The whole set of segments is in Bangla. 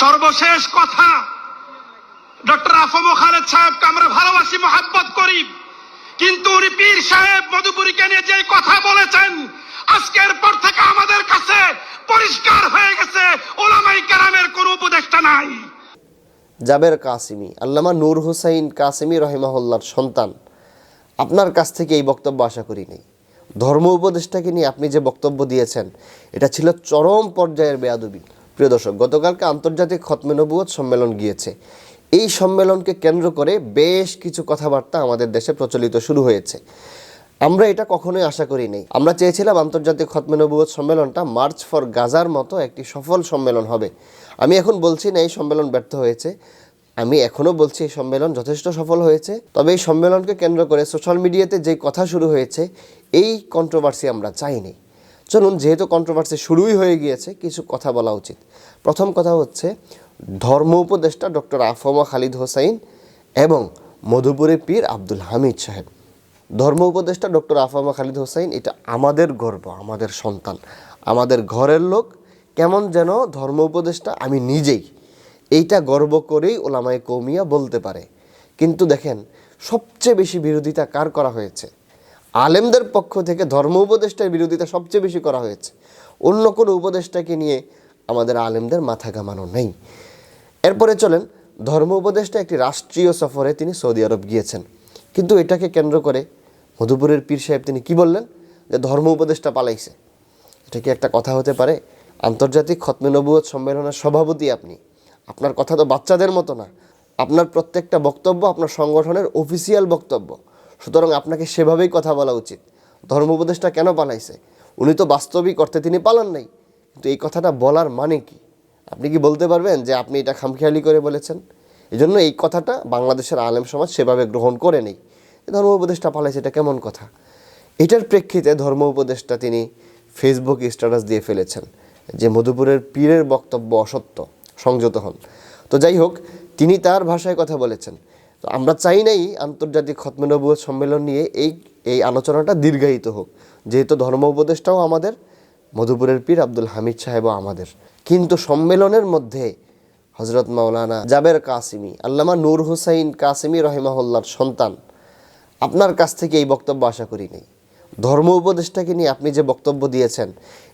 সর্বশেষ কথা, ডক্টর আফম খালেদ সাহেবকে আমরা ভালোবাসি, মহাব্বত করি। কিন্তু উনি পীর সাহেব মধুপুরীকে নিয়ে যে কথা বলেছেন, আজকের পর থেকে আমাদের কাছে পরিষ্কার হয়ে গেছে, ওলামাই কেরামের কোন উপদেষ্টা নাই। জাবের কাসিমি, আল্লামা নূর হুসাইন কাসিমি রহিমাহুল্লার সন্তান। আপনার কাছ থেকে এই বক্তব্য আশা করি নেই। ধর্ম উপদেষ্টাকে নিয়ে আপনি যে বক্তব্য দিয়েছেন, এটা ছিল চরম পর্যায়ের বেয়াদবি। প্রিয় দর্শক, গতকালকে আন্তর্জাতিক খতমে নবুয়ত সম্মেলন গিয়েছে। এই সম্মেলনকে কেন্দ্র করে বেশ কিছু কথাবার্তা আমাদের দেশে প্রচলিত শুরু হয়েছে। আমরা এটা কখনোই আশা করি নাই। আমরা চেয়েছিলাম আন্তর্জাতিক খতমে নবুয়ত সম্মেলনটা মার্চ ফর গাজার মতো একটি সফল সম্মেলন হবে। আমি এখন বলছি না এই সম্মেলন ব্যর্থ হয়েছে। আমি এখনও বলছি এই সম্মেলন যথেষ্ট সফল হয়েছে। তবে এই সম্মেলনকে কেন্দ্র করে সোশ্যাল মিডিয়াতে যে কথা শুরু হয়েছে, এই কন্ট্রোভার্সি আমরা চাইনি। চলুন, যেহেতু কন্ট্রোভার্সি শুরুই হয়ে গিয়েছে, কিছু কথা বলা উচিত। প্রথম কথা হচ্ছে, ধর্ম উপদেষ্টা ডক্টর আফমা খালিদ হোসাইন এবং মধুপুরের পীর আব্দুল হামিদ সাহেব। ধর্ম উপদেষ্টা ডক্টর আফামা খালিদ হোসাইন, এটা আমাদের গর্ব, আমাদের সন্তান, আমাদের ঘরের লোক। কেমন যেন ধর্ম উপদেষ্টা, আমি নিজেই এইটা গর্ব করেই ওলামায় কৌমিয়া বলতে পারে। কিন্তু দেখেন, সবচেয়ে বেশি বিরোধিতা কার করা হয়েছে? আলেমদের পক্ষ থেকে ধর্ম উপদেষ্টার বিরোধিতা সবচেয়ে বেশি করা হয়েছে। অন্য কোনো উপদেষ্টাকে নিয়ে আমাদের আলেমদের মাথা ঘামানো নেই। এরপরে চলেন, ধর্ম উপদেষ্টা একটি রাষ্ট্রীয় সফরে তিনি সৌদি আরব গিয়েছেন। কিন্তু এটাকে কেন্দ্র করে মধুপুরের পীর সাহেব তিনি কি বললেন? যে ধর্ম উপদেষ্টা পালাইছে। এটা কি একটা কথা হতে পারে? আন্তর্জাতিক খতমে নবুয়ত সম্মেলনের সভাপতি আপনি। আপনার কথা তো বাচ্চাদের মতো না। আপনার প্রত্যেকটা বক্তব্য আপনার সংগঠনের অফিসিয়াল বক্তব্য। সুতরাং আপনাকে সেভাবেই কথা বলা উচিত। ধর্ম উপদেষ্টা কেন পালাইছে উনি তো বাস্তবিক অর্থে তিনি পালান নাই। কিন্তু এই কথাটা বলার মানে কি? আপনি কি বলতে পারবেন যে আপনি এটা খামখেয়ালি করে বলেছেন? এই জন্য এই কথাটা বাংলাদেশের আলেম সমাজ সেভাবে গ্রহণ করে নেই। ধর্ম উপদেষ্টা পালাইছে, এটা কেমন কথা? এটার প্রেক্ষিতে ধর্ম উপদেষ্টা তিনি ফেসবুক স্ট্যাটাস দিয়ে ফেলেছেন, যে মধুপুরের পীরের বক্তব্য অসত্য, সংযত হন। তো যাই হোক, তিনি তার ভাষায় কথা বলেছেন। তো আমরা চাই নাই আন্তর্জাতিক খতমে নবুয়ত সম্মেলন নিয়ে এই এই আলোচনাটা দীর্ঘায়িত হোক। যেহেতু ধর্ম উপদেষ্টাও আমাদের, মধুপুরের পীর আব্দুল হামিদ সাহেবও আমাদের। কিন্তু সম্মেলনের মধ্যে হজরত মাওলানা জাবের কাসিমি, আল্লামা নূর হুসাইন কাসিমি রহিমাহুল্লার সন্তান, আপনার কাছ থেকে এই বক্তব্য আশা করি নেই। ধর্ম উপদেষ্টাকে নিয়ে আপনি যে বক্তব্য দিয়েছেন,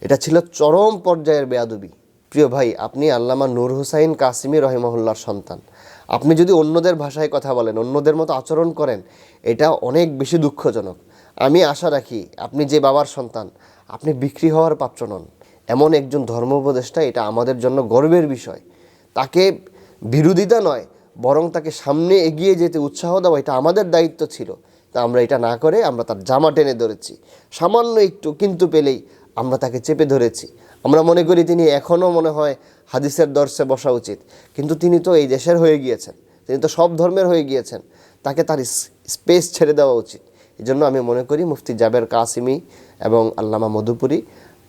এটা ছিল চরম পর্যায়ের বেয়াদবি। প্রিয় ভাই, আপনি আল্লামা নূর হুসাইন কাসিমি রহিমাহুল্লার সন্তান। আপনি যদি অন্যদের ভাষায় কথা বলেন, অন্যদের মতো আচরণ করেন, এটা অনেক বেশি দুঃখজনক। আমি আশা রাখি আপনি যে বাবার সন্তান, আপনি বিক্রি হওয়ার পাত্র নন। এমন একজন ধর্ম উপদেষ্টা এটা আমাদের জন্য গর্বের বিষয়। তাকে বিরোধিতা নয়, বরং তাকে সামনে এগিয়ে যেতে উৎসাহ দেওয়া এটা আমাদের দায়িত্ব ছিল। তা আমরা এটা না করে আমরা তার জামা টেনে ধরেছি। সামান্য একটু কিন্তু পেলেই আমরা তাকে চেপে ধরেছি। আমরা মনে করি তিনি এখনও মনে হয় হাদিসের দর্শে বসা উচিত। কিন্তু তিনি তো এই দেশের হয়ে গিয়েছেন। তিনি তো সব ধর্মের হয়ে গিয়েছেন। তাকে তার স্পেস ছেড়ে দেওয়া উচিত। এই জন্য আমি মনে করি মুফতি জাবের কাসিমি এবং আল্লামা মধুপুরি,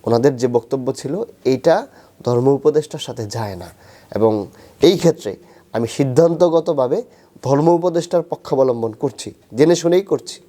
ওনাদের যে বক্তব্য ছিল, এইটা ধর্ম উপদেষ্টার সাথে যায় না। এবং এই ক্ষেত্রে আমি সিদ্ধান্তগতভাবে ধর্ম উপদেষ্টার পক্ষাবলম্বন করছি, জেনে শুনেই করছি।